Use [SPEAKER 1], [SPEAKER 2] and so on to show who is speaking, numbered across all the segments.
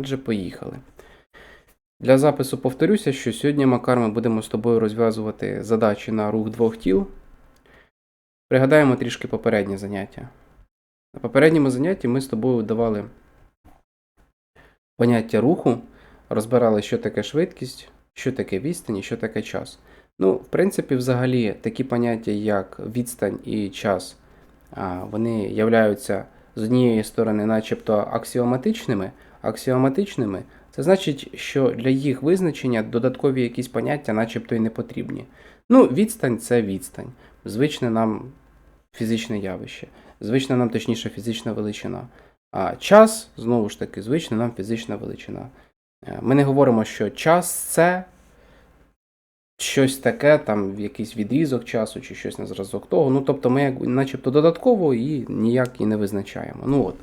[SPEAKER 1] Отже, поїхали. Для запису повторюся, що сьогодні, Макар, ми будемо з тобою розв'язувати задачі на рух двох тіл. Пригадаємо трішки попереднє заняття. На попередньому занятті ми з тобою давали поняття руху, розбирали, що таке швидкість, що таке відстань і що таке час. Ну, в принципі, взагалі, такі поняття, як відстань і час, вони являються з однієї сторони, начебто аксіоматичними. Аксіоматичними це значить, що для їх визначення додаткові якісь поняття, начебто, і не потрібні. Ну, відстань це відстань, звичне нам фізичне явище, звична нам точніше фізична величина. А час, знову ж таки, звична нам фізична величина. Е, Ми не говоримо, що час це щось таке, там якийсь відрізок часу чи щось на зразок того. Ну, тобто ми начебто додатково і ніяк і не визначаємо. Ну от.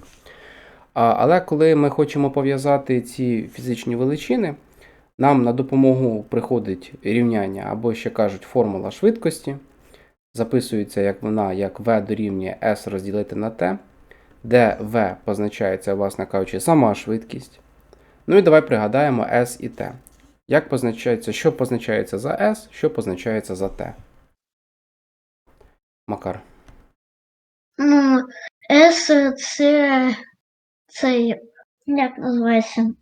[SPEAKER 1] Але коли ми хочемо пов'язати ці фізичні величини, нам на допомогу приходить рівняння або ще кажуть формула швидкості. Записується як вона, як v дорівнює s розділити на t, де v позначається, власне кажучи, сама швидкість. Ну і давай пригадаємо s і t. Як позначається, що позначається за s, що позначається за t. Макар.
[SPEAKER 2] Ну, С це цей, як називається?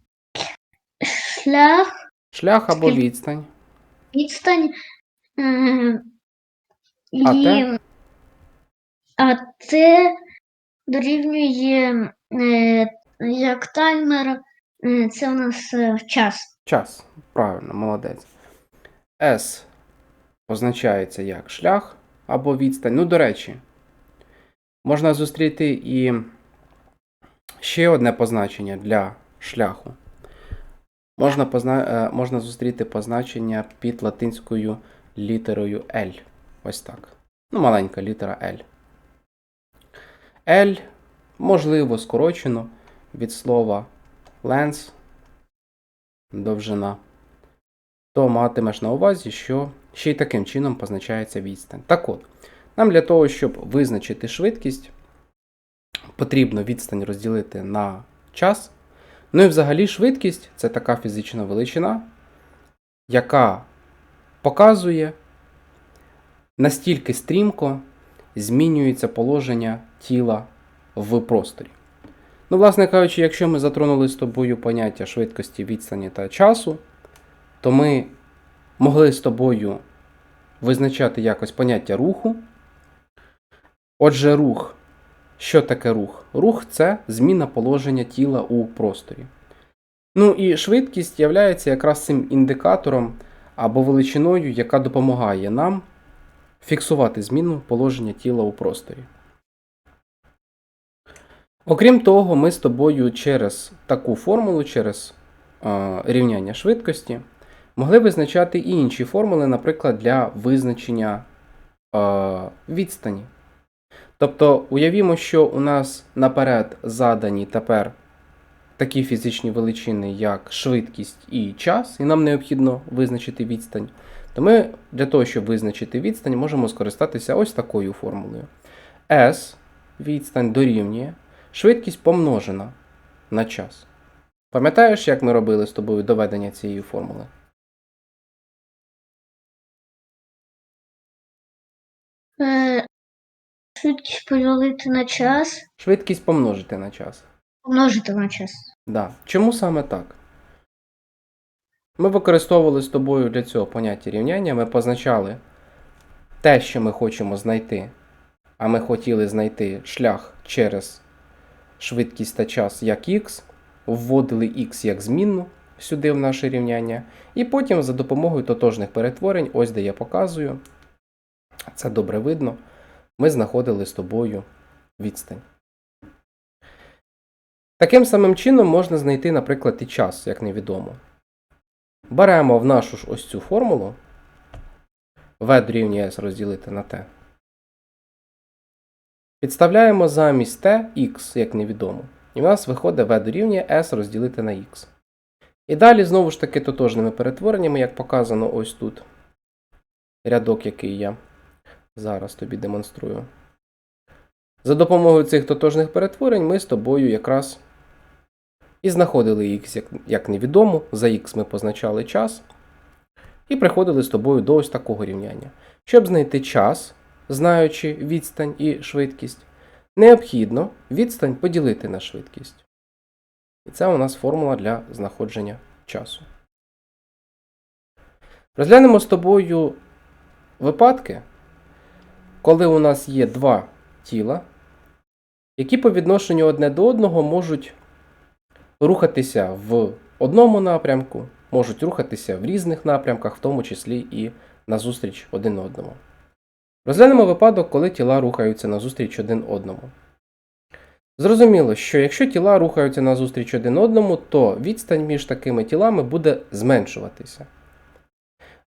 [SPEAKER 2] Шлях,
[SPEAKER 1] Шлях або
[SPEAKER 2] Скільки?
[SPEAKER 1] відстань.
[SPEAKER 2] відстань. е,
[SPEAKER 1] А
[SPEAKER 2] і,
[SPEAKER 1] те?
[SPEAKER 2] а це дорівнює е, як таймер. е, Це у нас е, час.
[SPEAKER 1] Час. Правильно, молодець. S позначається як шлях або відстань. Ну, до речі, можна зустріти і ще одне позначення для шляху. Можна, позна... е, можна зустріти позначення під латинською літерою L. Ось так. Ну, маленька літера L. L, можливо, скорочено від слова length, довжина, то матимеш на увазі, що ще й таким чином позначається відстань. Так от, нам для того, щоб визначити швидкість, потрібно відстань розділити на час. Ну і взагалі швидкість це така фізична величина, яка показує, настільки стрімко змінюється положення тіла в просторі. Ну, власне кажучи, якщо ми затронули з тобою поняття швидкості, відстані та часу, то ми могли з тобою визначати якось поняття руху. Отже, рух. Що таке рух? Рух це зміна положення тіла у просторі. Ну і швидкість є якраз цим індикатором або величиною, яка допомагає нам фіксувати зміну положення тіла у просторі. Окрім того, ми з тобою через таку формулу, через е, рівняння швидкості, могли визначати і інші формули, наприклад, для визначення е, відстані. Тобто, уявімо, що у нас наперед задані тепер такі фізичні величини, як швидкість і час, і нам необхідно визначити відстань, то ми для того, щоб визначити відстань, можемо скористатися ось такою формулою. S відстань дорівнює швидкість помножена на час. Пам'ятаєш, як ми робили з тобою доведення цієї формули?
[SPEAKER 2] Е, Швидкість поділити на час,
[SPEAKER 1] Швидкість помножити на час.
[SPEAKER 2] помножити на час.
[SPEAKER 1] Да. Чому саме так? Ми використовували з тобою для цього поняття рівняння, ми позначали те, що ми хочемо знайти, а ми хотіли знайти шлях через швидкість та час як х, вводили х як змінну сюди в наше рівняння, і потім за допомогою тотожних перетворень, ось де я показую, це добре видно, ми знаходили з тобою відстань. Таким самим чином можна знайти, наприклад, і час, як невідомо. Беремо в нашу ж ось цю формулу v дорівнює s розділити на t. Підставляємо замість t x, як невідомо. І в нас виходить v дорівнює s розділити на x. І далі, знову ж таки, тотожними перетвореннями, як показано ось тут. Рядок, який я зараз тобі демонструю. За допомогою цих тотожних перетворень ми з тобою якраз І знаходили х як, невідому, за х ми позначали час. І приходили з тобою до ось такого рівняння. Щоб знайти час, знаючи відстань і швидкість, необхідно відстань поділити на швидкість. І це у нас формула для знаходження часу. Розглянемо з тобою випадки, коли у нас є два тіла, які по відношенню одне до одного можуть рухатися в одному напрямку, можуть рухатися в різних напрямках, в тому числі і назустріч один одному. Розглянемо випадок, коли тіла рухаються назустріч один одному. Зрозуміло, що якщо тіла рухаються назустріч один одному, то відстань між такими тілами буде зменшуватися.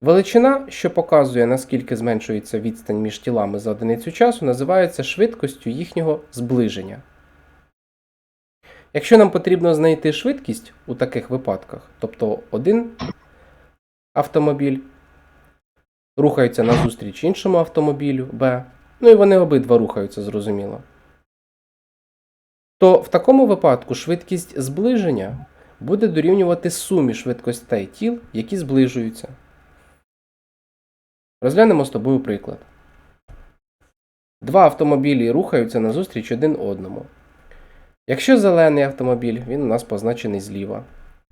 [SPEAKER 1] Величина, що показує, наскільки зменшується відстань між тілами за одиницю часу, називається швидкістю їхнього зближення. Якщо нам потрібно знайти швидкість у таких випадках, тобто один автомобіль рухається назустріч іншому автомобілю Б, ну і вони обидва рухаються, зрозуміло, то в такому випадку швидкість зближення буде дорівнювати сумі швидкостей тіл, які зближуються. Розглянемо з тобою приклад. Два автомобілі рухаються назустріч один одному. Якщо зелений автомобіль, він у нас позначений зліва,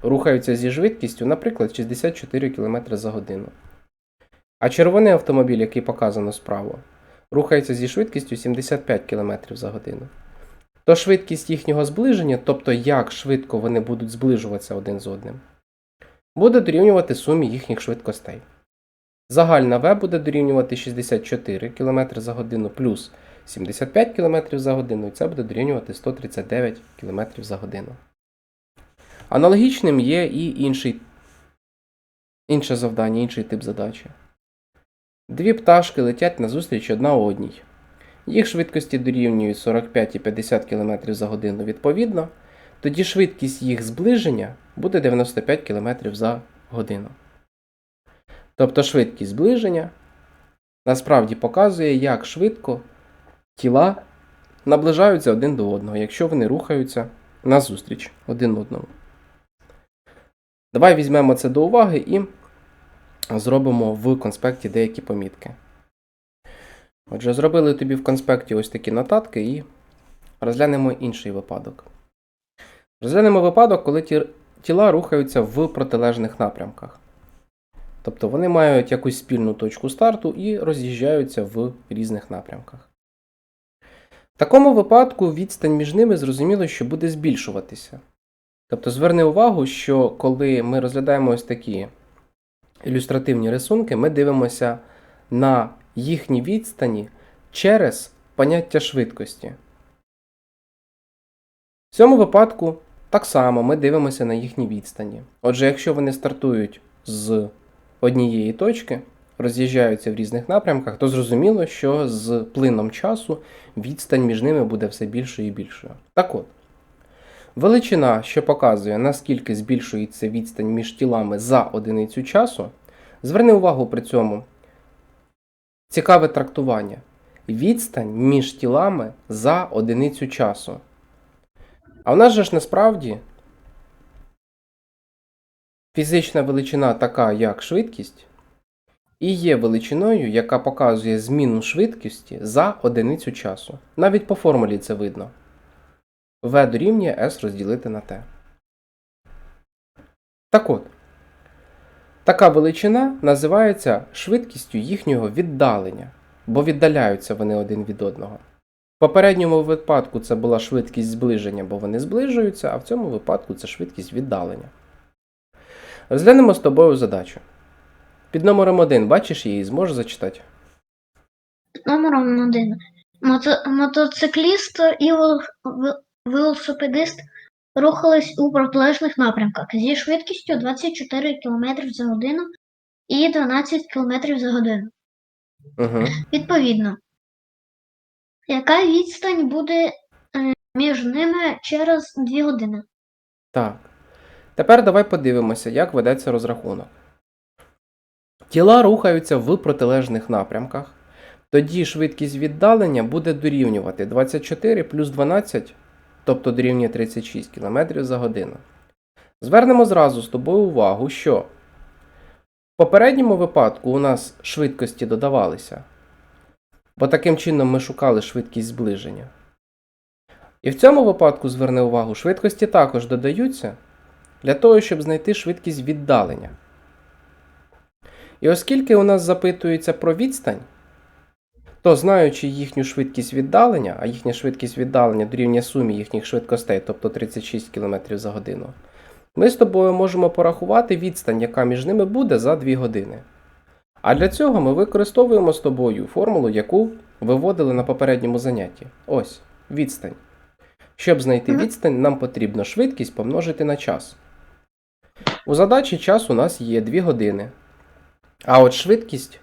[SPEAKER 1] рухаються зі швидкістю, наприклад, 64 км за годину. А червоний автомобіль, який показано справа, рухається зі швидкістю 75 км за годину. То швидкість їхнього зближення, тобто як швидко вони будуть зближуватися один з одним, буде дорівнювати сумі їхніх швидкостей. Загальна В буде дорівнювати 64 км за годину плюс 75 км за годину, і це буде дорівнювати 139 км за годину. Аналогічним є і інший, інше завдання, інший тип задачі. Дві пташки летять назустріч одна одній. Їх швидкості дорівнюють 45 і 50 км за годину відповідно, тоді швидкість їх зближення буде 95 км за годину. Тобто швидкість зближення насправді показує, як швидко тіла наближаються один до одного, якщо вони рухаються назустріч один одному. Давай візьмемо це до уваги і зробимо в конспекті деякі помітки. Отже, зробили тобі в конспекті ось такі нотатки і розглянемо інший випадок. Розглянемо випадок, коли тіла рухаються в протилежних напрямках. Тобто вони мають якусь спільну точку старту і роз'їжджаються в різних напрямках. В такому випадку відстань між ними зрозуміло, що буде збільшуватися. Тобто зверни увагу, що коли ми розглядаємо ось такі ілюстративні рисунки, ми дивимося на їхні відстані через поняття швидкості. В цьому випадку так само ми дивимося на їхні відстані. Отже, якщо вони стартують з однієї точки, роз'їжджаються в різних напрямках, то зрозуміло, що з плином часу відстань між ними буде все більшою і більшою. Так от, величина, що показує, наскільки збільшується відстань між тілами за одиницю часу, зверни увагу при цьому цікаве трактування. Відстань між тілами за одиницю часу. А в нас же ж насправді фізична величина така, як швидкість, і є величиною, яка показує зміну швидкості за одиницю часу. Навіть по формулі це видно. В дорівнює S розділити на T. Так от, така величина називається швидкістю їхнього віддалення, бо віддаляються вони один від одного. В попередньому випадку це була швидкість зближення, бо вони зближуються, а в цьому випадку це швидкість віддалення. Розглянемо з тобою задачу. Під номером 1 бачиш її, зможеш зачитати?
[SPEAKER 2] Під номером один. Мото- мотоцикліст і вел- вел- велосипедист рухались у протилежних напрямках зі швидкістю 24 км за годину і 12 км за годину.
[SPEAKER 1] Угу.
[SPEAKER 2] Відповідно, яка відстань буде е, між ними через 2 години?
[SPEAKER 1] Так. Тепер давай подивимося, як ведеться розрахунок. Тіла рухаються в протилежних напрямках. Тоді швидкість віддалення буде дорівнювати 24 плюс 12 тобто дорівнює 36 км за годину. Звернемо зразу з тобою увагу, що в попередньому випадку у нас швидкості додавалися, бо таким чином ми шукали швидкість зближення. І в цьому випадку, зверни увагу, швидкості також додаються для того, щоб знайти швидкість віддалення. І оскільки у нас запитується про відстань, то знаючи їхню швидкість віддалення, а їхня швидкість віддалення дорівнює сумі їхніх швидкостей, тобто 36 км за годину, ми з тобою можемо порахувати відстань, яка між ними буде за 2 години. А для цього ми використовуємо з тобою формулу, яку виводили на попередньому занятті. Ось, відстань. Щоб знайти відстань, нам потрібно швидкість помножити на час. У задачі час у нас є 2 години. А от швидкість,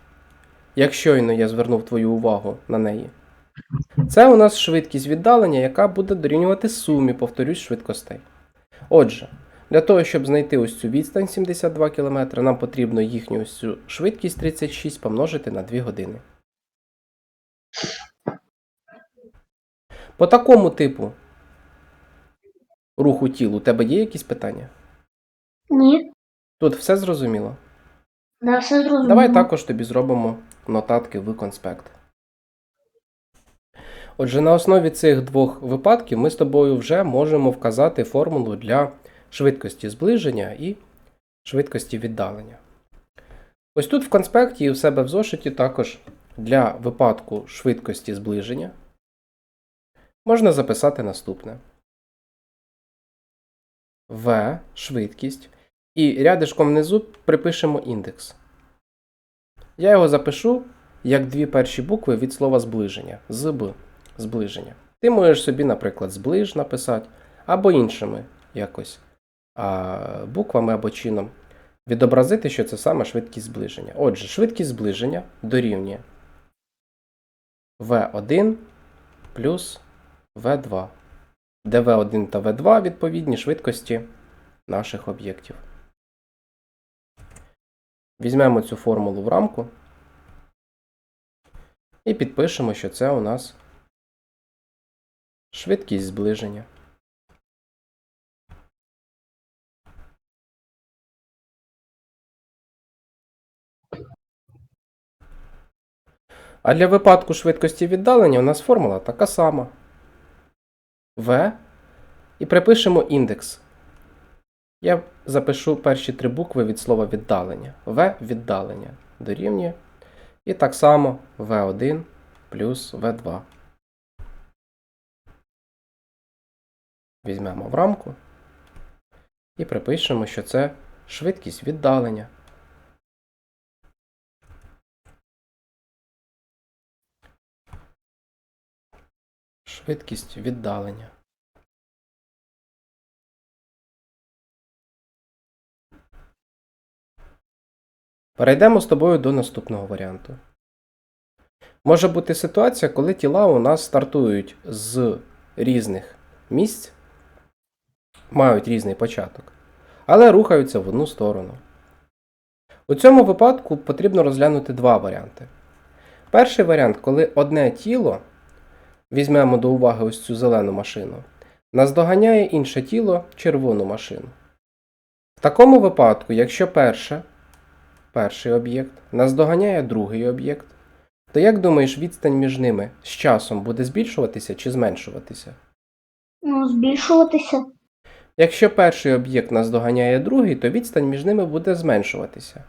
[SPEAKER 1] як щойно я звернув твою увагу на неї, це у нас швидкість віддалення, яка буде дорівнювати сумі, повторюсь, швидкостей. Отже, для того, щоб знайти ось цю відстань 72 км, нам потрібно їхню ось цю швидкість 36 помножити на 2 години. По такому типу руху тіл у тебе є якісь питання?
[SPEAKER 2] Ні.
[SPEAKER 1] Тут все зрозуміло.
[SPEAKER 2] Да, все зрозуміло.
[SPEAKER 1] Давай також тобі зробимо нотатки в конспект. Отже, на основі цих двох випадків ми з тобою вже можемо вказати формулу для швидкості зближення і швидкості віддалення. Ось тут в конспекті і у себе в зошиті також для випадку швидкості зближення можна записати наступне. В швидкість. І рядишком внизу припишемо індекс. Я його запишу як дві перші букви від слова зближення. ЗБ. Зближення. Ти можеш собі, наприклад, зближ написати, або іншими якось а, буквами або чином відобразити, що це саме швидкість зближення. Отже, швидкість зближення дорівнює V1 плюс V2, де V1 та V2 відповідні швидкості наших об'єктів. Візьмемо цю формулу в рамку і підпишемо, що це у нас швидкість зближення. А для випадку швидкості віддалення у нас формула така сама. В і припишемо індекс. Я запишу перші три букви від слова віддалення. В віддалення дорівнює. І так само В1 плюс В2. Візьмемо в рамку і припишемо, що це швидкість віддалення. Швидкість віддалення. Перейдемо з тобою до наступного варіанту. Може бути ситуація, коли тіла у нас стартують з різних місць, мають різний початок, але рухаються в одну сторону. У цьому випадку потрібно розглянути два варіанти. Перший варіант, коли одне тіло, візьмемо до уваги ось цю зелену машину, наздоганяє інше тіло червону машину. В такому випадку, якщо перше перший об'єкт, наздоганяє другий об'єкт, то як думаєш, відстань між ними з часом буде збільшуватися чи зменшуватися?
[SPEAKER 2] Ну, збільшуватися.
[SPEAKER 1] Якщо перший об'єкт наздоганяє другий, то відстань між ними буде зменшуватися.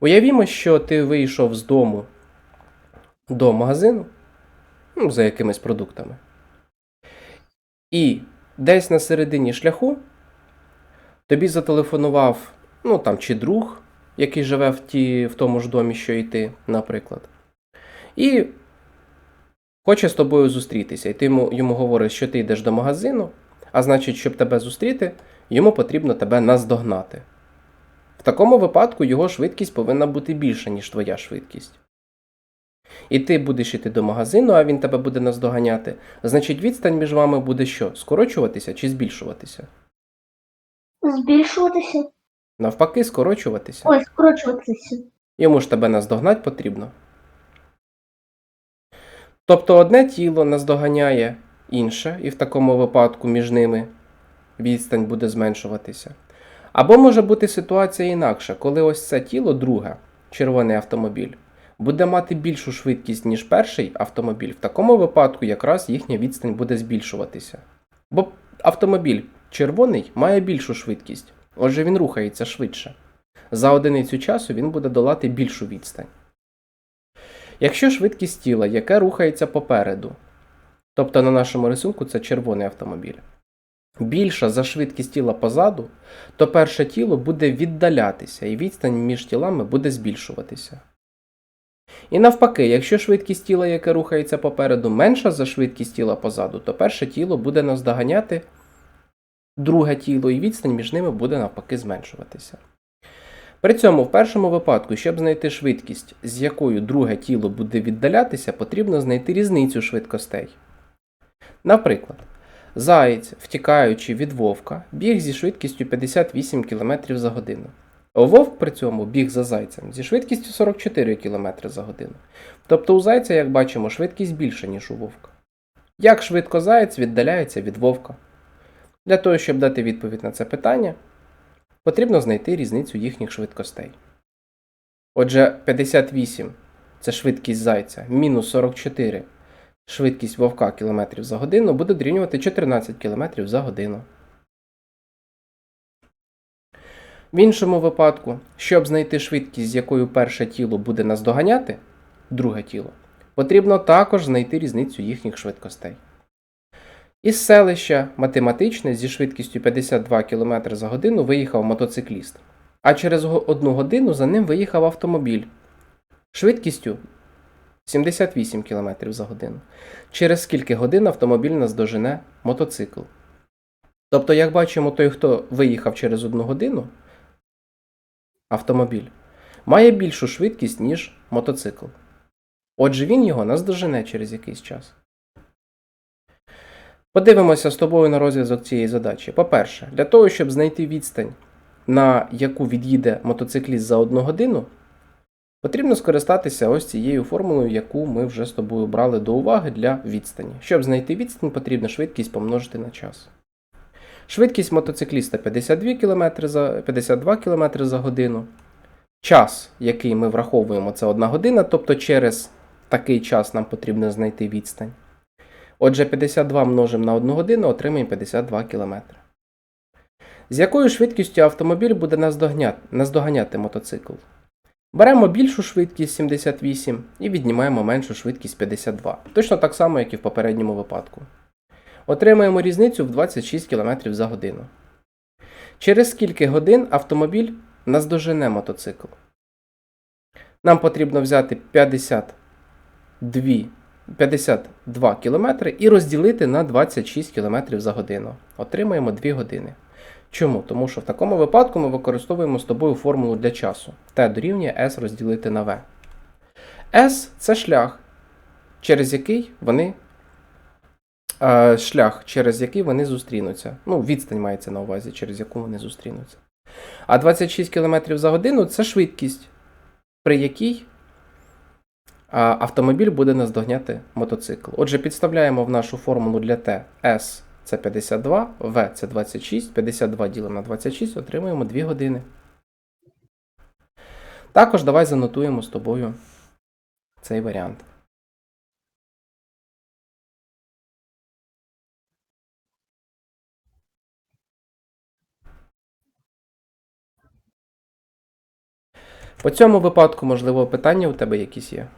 [SPEAKER 1] Уявімо, що ти вийшов з дому до магазину ну, за якимись продуктами. І десь на середині шляху тобі зателефонував, ну там, чи друг, який живе в, ті, в тому ж домі, що і ти, наприклад. І хоче з тобою зустрітися. І ти йому, йому говориш, що ти йдеш до магазину, а значить, щоб тебе зустріти, йому потрібно тебе наздогнати. В такому випадку його швидкість повинна бути більша, ніж твоя швидкість. І ти будеш йти до магазину, а він тебе буде наздоганяти. Значить, відстань між вами буде що? Скорочуватися чи збільшуватися?
[SPEAKER 2] Збільшуватися.
[SPEAKER 1] Навпаки, скорочуватися.
[SPEAKER 2] Ой, скорочуватися.
[SPEAKER 1] Йому ж тебе наздогнать потрібно. Тобто одне тіло наздоганяє інше, і в такому випадку між ними відстань буде зменшуватися. Або може бути ситуація інакша, коли ось це тіло, друге, червоний автомобіль, буде мати більшу швидкість, ніж перший автомобіль. В такому випадку якраз їхня відстань буде збільшуватися. Бо автомобіль червоний має більшу швидкість, отже він рухається швидше. За одиницю часу він буде долати більшу відстань. Якщо швидкість тіла, яке рухається попереду, тобто на нашому рисунку це червоний автомобіль, більша за швидкість тіла позаду, то перше тіло буде віддалятися і відстань між тілами буде збільшуватися. І навпаки, якщо швидкість тіла, яке рухається попереду, менша за швидкість тіла позаду, то перше тіло буде наздоганяти друге тіло, і відстань між ними буде навпаки зменшуватися. При цьому, в першому випадку, щоб знайти швидкість, з якою друге тіло буде віддалятися, потрібно знайти різницю швидкостей. Наприклад, заєць, втікаючи від вовка, біг зі швидкістю 58 км за годину. Вовк при цьому біг за зайцем зі швидкістю 44 км за годину. Тобто у зайця, як бачимо, швидкість більша, ніж у вовка. Як швидко заєць віддаляється від вовка? Для того, щоб дати відповідь на це питання, потрібно знайти різницю їхніх швидкостей. Отже, 58 це швидкість зайця, мінус 44 швидкість вовка км за годину буде дорівнювати 14 км за годину. В іншому випадку, щоб знайти швидкість, з якою перше тіло буде наздоганяти друге тіло, потрібно також знайти різницю їхніх швидкостей. Із селища математичне зі швидкістю 52 км за годину виїхав мотоцикліст, а через одну годину за ним виїхав автомобіль швидкістю 78 км за годину. Через скільки годин автомобіль наздожене мотоцикл. Тобто, як бачимо, той, хто виїхав через одну годину, автомобіль, має більшу швидкість, ніж мотоцикл. Отже, він його наздожене через якийсь час. Подивимося з тобою на розв'язок цієї задачі. По-перше, для того, щоб знайти відстань, на яку від'їде мотоцикліст за одну годину, потрібно скористатися ось цією формулою, яку ми вже з тобою брали до уваги для відстані. Щоб знайти відстань, потрібно швидкість помножити на час. Швидкість мотоцикліста 52 км за, 52 км за годину. Час, який ми враховуємо, це 1 година, тобто через такий час нам потрібно знайти відстань. Отже, 52 множимо на 1 годину, отримаємо 52 км. З якою швидкістю автомобіль буде наздоганяти мотоцикл? Беремо більшу швидкість 78 і віднімаємо меншу швидкість 52. Точно так само, як і в попередньому випадку. Отримаємо різницю в 26 км за годину. Через скільки годин автомобіль наздожене мотоцикл? Нам потрібно взяти 52, 52 км і розділити на 26 км за годину. Отримаємо 2 години. Чому? Тому що в такому випадку ми використовуємо з тобою формулу для часу. T дорівнює S розділити на V. S це шлях, через який вони. е, шлях, через який вони зустрінуться. Ну, відстань мається на увазі, через яку вони зустрінуться. А 26 км за годину це швидкість, при якій автомобіль буде наздогняти мотоцикл. Отже, підставляємо в нашу формулу для T S це 52, V це 26, 52 ділимо на 26, отримуємо 2 години. Також давай занотуємо з тобою цей варіант. По цьому випадку, можливо, питання у тебе якісь є?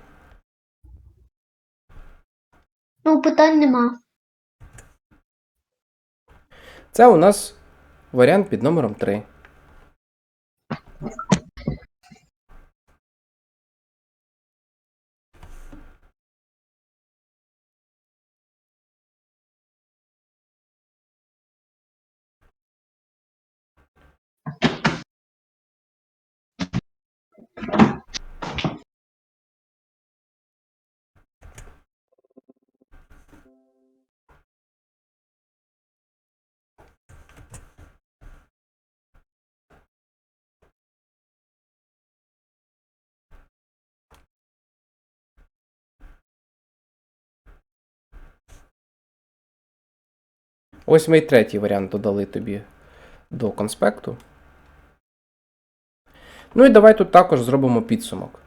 [SPEAKER 2] Ну, питань нема.
[SPEAKER 1] Це у нас варіант під номером 3. Ось ми і третій варіант додали тобі до конспекту. Ну і давай тут також зробимо підсумок.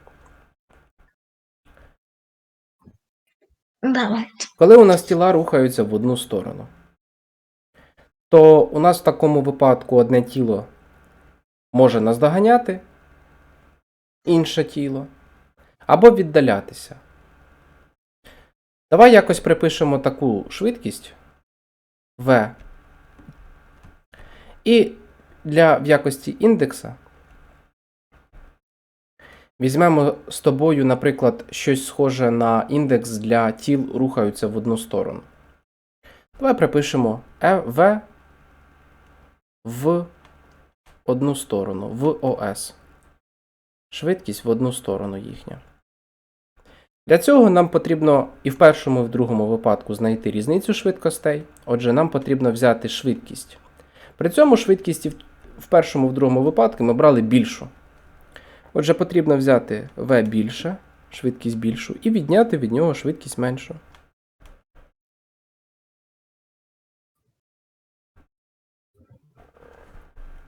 [SPEAKER 2] Давай.
[SPEAKER 1] Коли у нас тіла рухаються в одну сторону, то у нас в такому випадку одне тіло може наздоганяти інше тіло або віддалятися. Давай якось припишемо таку швидкість v. І для в якості індекса візьмемо з тобою, наприклад, щось схоже на індекс для тіл рухаються в одну сторону. Давай припишемо е- v в одну сторону, в ОС. Швидкість в одну сторону їхня. Для цього нам потрібно і в першому, і в другому випадку знайти різницю швидкостей. Отже, нам потрібно взяти швидкість. При цьому швидкість і в- першому, в другому випадку ми брали більшу. Отже, потрібно взяти v більше, швидкість більшу, і відняти від нього швидкість меншу.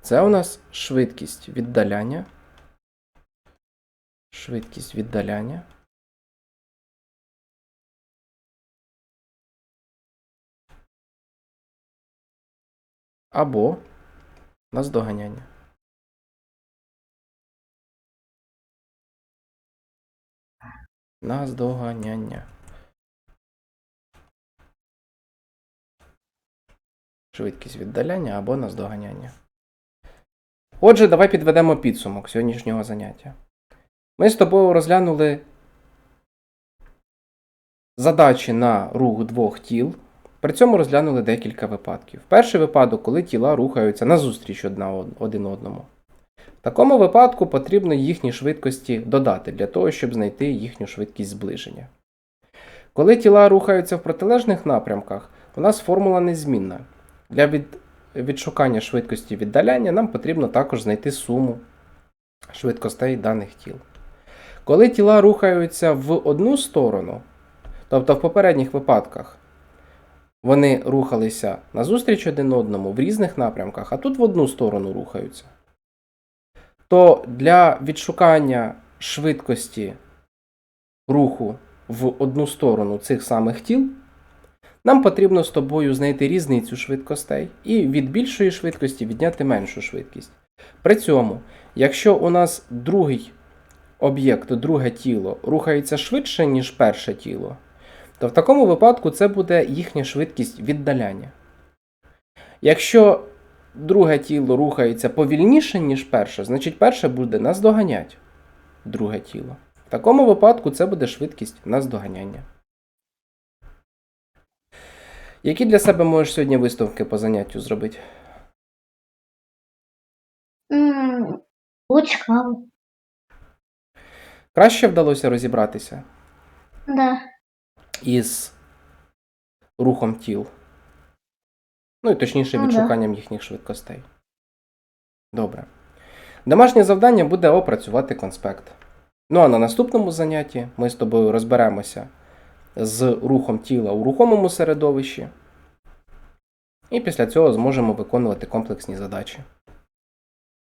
[SPEAKER 1] Це у нас швидкість віддаляння. Швидкість віддаляння. Або наздоганяння. Наздоганяння. Швидкість віддаляння або наздоганяння. Отже, давай підведемо підсумок сьогоднішнього заняття. Ми з тобою розглянули задачі на рух двох тіл. При цьому розглянули декілька випадків. Перший випадок, коли тіла рухаються назустріч один одному. В такому випадку потрібно їхні швидкості додати для того, щоб знайти їхню швидкість зближення. Коли тіла рухаються в протилежних напрямках, у нас формула незмінна. Для від... відшукання швидкості віддаляння нам потрібно також знайти суму швидкостей даних тіл. Коли тіла рухаються в одну сторону, тобто в попередніх випадках вони рухалися назустріч один одному в різних напрямках, а тут в одну сторону рухаються, то для відшукання швидкості руху в одну сторону цих самих тіл нам потрібно з тобою знайти різницю швидкостей і від більшої швидкості відняти меншу швидкість. При цьому, якщо у нас другий об'єкт, друге тіло рухається швидше, ніж перше тіло, то в такому випадку це буде їхня швидкість віддаляння. Якщо друге тіло рухається повільніше, ніж перше, значить перше буде наздоганять друге тіло. В такому випадку це буде швидкість наздоганяння. Які для себе можеш сьогодні висновки по заняттю зробити?
[SPEAKER 2] Було цікаво.
[SPEAKER 1] Краще вдалося розібратися
[SPEAKER 2] Да.
[SPEAKER 1] Із рухом тіл. Ну і точніше,
[SPEAKER 2] Ну
[SPEAKER 1] відшуканням їхніх швидкостей. Добре. Домашнє завдання буде опрацювати конспект. Ну а на наступному занятті ми з тобою розберемося з рухом тіла у рухомому середовищі. І після цього зможемо виконувати комплексні задачі.